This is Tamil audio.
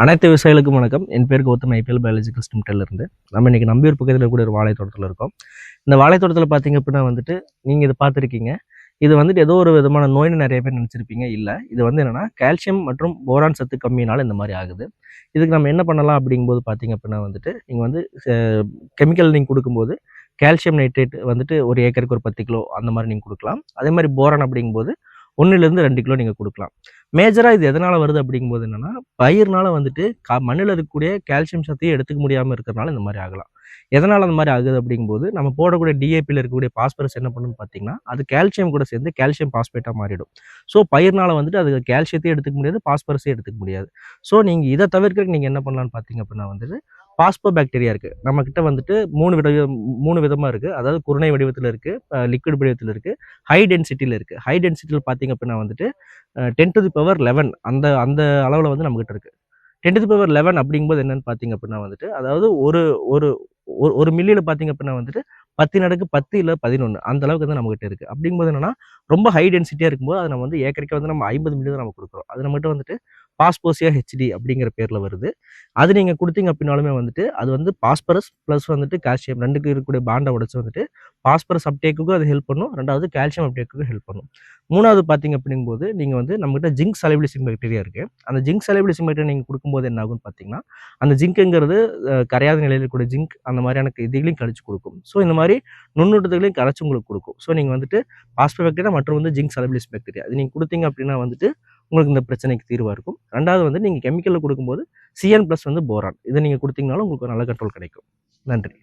அனைத்து விவசாயிகளுக்கும் வணக்கம். என் பேர் கௌதம். ஐபிஎல் பயாலஜிக்கல் ஸ்டிம்டெல்ல இருந்து நம்ம இன்னைக்கு நம்பியூர் பக்கத்தில் கூட ஒரு வாழை தோட்டத்தில் இருக்கோம். இந்த வாழை தோட்டத்தில் பார்த்தீங்க அப்படின்னா வந்துட்டு நீங்கள் இது பார்த்துருக்கீங்க. இது வந்துட்டு ஏதோ ஒரு விதமான நோய்னு நிறைய பேர் நினச்சிருப்பீங்க. இல்லை இது வந்து என்னென்னா கால்சியம் மற்றும் போரான் சத்து கம்மியினால இந்த மாதிரி ஆகுது. இதுக்கு நம்ம என்ன பண்ணலாம் அப்படிங்கும்போது பார்த்தீங்க அப்படின்னா வந்துட்டு நீங்கள் வந்து கெமிக்கல் நீங்கள் கொடுக்கும்போது கால்சியம் நைட்ரேட் வந்துட்டு ஒரு ஏக்கருக்கு ஒரு பத்து கிலோ அந்த மாதிரி நீங்கள் கொடுக்கலாம். அதே மாதிரி போரான் அப்படிங்கும்போது ஒன்றுலேருந்து ரெண்டு கிலோ நீங்கள் கொடுக்கலாம். மேஜராக இது எதனால் வருது அப்படிங்கும்போது என்னென்னா பயிர்னால வந்துட்டு கா மண்ணில் இருக்கக்கூடிய கால்சியம் சத்தையும் எடுத்துக்க முடியாமல் இருக்கிறனால இந்த மாதிரி ஆகலாம். எதனால் அந்த மாதிரி ஆகுது அப்படிங்கும்போது நம்ம போடக்கூடிய டிஏபியில் இருக்கக்கூடிய பாஸ்பரஸ் என்ன பண்ணுன்னு பார்த்தீங்கன்னா அது கால்சியம் கூட சேர்ந்து கால்சியம் பாஸ்பேட்டாக மாறிடும். ஸோ பயிர்னால் வந்துட்டு அது கால்சியத்தையும் எடுத்துக்க முடியாது பாஸ்பரஸையும் எடுத்துக்க முடியாது. ஸோ நீங்கள் இதை தவிர்க்க நீங்கள் என்ன பண்ணலான்னு பார்த்தீங்க அப்படின்னா வந்துட்டு பாஸ்போ பாக்டீரியா இருக்குது நம்மக்கிட்ட வந்துட்டு மூணு வித மூணு விதமாக இருக்குது அதாவது குருணை வடிவத்தில் இருக்குது லிக்விட் வடிவத்தில் இருக்குது ஹை டென்சிட்டியில் இருக்குது ஹை டென்சிட்டியில் பார்த்தீங்க அப்படின்னா வந்துட்டு ten to the power eleven அந்த அந்த அளவில் வந்து நம்மக்கிட்ட இருக்குது ten to the power eleven அப்படிங்கும்போது என்னென்னு பார்த்தீங்க அப்படின்னா வந்துட்டு அதாவது ஒரு ஒரு ஒரு ஒரு மில்லியில் பார்த்தீங்க அப்படின்னா வந்துட்டு பத்து நடக்கு பத்து இல்லை பதினொன்று அந்த அளவுக்கு வந்து நம்மகிட்ட இருக்குது அப்படிங்கும்போது என்னன்னா ரொம்ப ஹை டென்சிட்டியாக இருக்கும்போது அதை நம்ம வந்து ஏக்கரைக்கு வந்து நம்ம ஐம்பது மில்லி தான் நம்ம கொடுக்குறோம். அது நம்மகிட்ட வந்துட்டு பாஸ்போசியா ஹெச்டி அப்படிங்கிற பேரில் வருது. அது நீங்கள் கொடுத்தீங்க அப்படின்னாலுமே வந்துட்டு அது வந்து பாஸ்பரஸ் ப்ளஸ் வந்துட்டு கால்சியம் ரெண்டுக்கு இருக்கக்கூடிய பாண்டை உடச்சு வந்துட்டு பாஸ்பரஸ் அப்டேக்குக்கும் அது ஹெல்ப் பண்ணும். ரெண்டாவது கால்சியம் அப்டேக்குக்கும் ஹெல்ப் பண்ணும். மூணாவது பார்த்தீங்க அப்படிங்கும்போது நீங்கள் வந்து நம்மகிட்ட ஜிங்க் சலைபிளிசிங் பாக்டீரியா இருக்குது அந்த ஜிங்க் சலைபிளிசிங் பாக்டீரியா நீங்கள் கொடுக்கும்போது என்ன ஆகும்னு பார்த்தீங்கன்னா அந்த ஜிங்க்குங்கிறது கரையாத நிலையில் கூட ஜிங்க் அந்த மாதிரியான இதுகளையும் கழிச்சு கொடுக்கும். ஸோ இந்த மாதிரி நுண்ணூட்டத்துகளையும் கரைச்சி உங்களுக்கு கொடுக்கும். ஸோ நீங்கள் வந்துட்டு பாஸ்பர் பாக்டீரியா மற்றும் வந்து ஜிங்க் சலைபிளிசிங் பாக்டீரியா அது நீங்கள் கொடுத்தீங்க அப்படின்னா வந்துட்டு உங்களுக்கு இந்த பிரச்சனைக்கு தீர்வாக இருக்கும். ரெண்டாவது வந்து நீங்கள் கெமிக்கலில் கொடுக்கும்போது சிஎன் ப்ளஸ் வந்து போரான் இதை நீங்கள் கொடுத்தீங்கனாலும் உங்களுக்கு நல்ல கண்ட்ரோல் கிடைக்கும். நன்றி.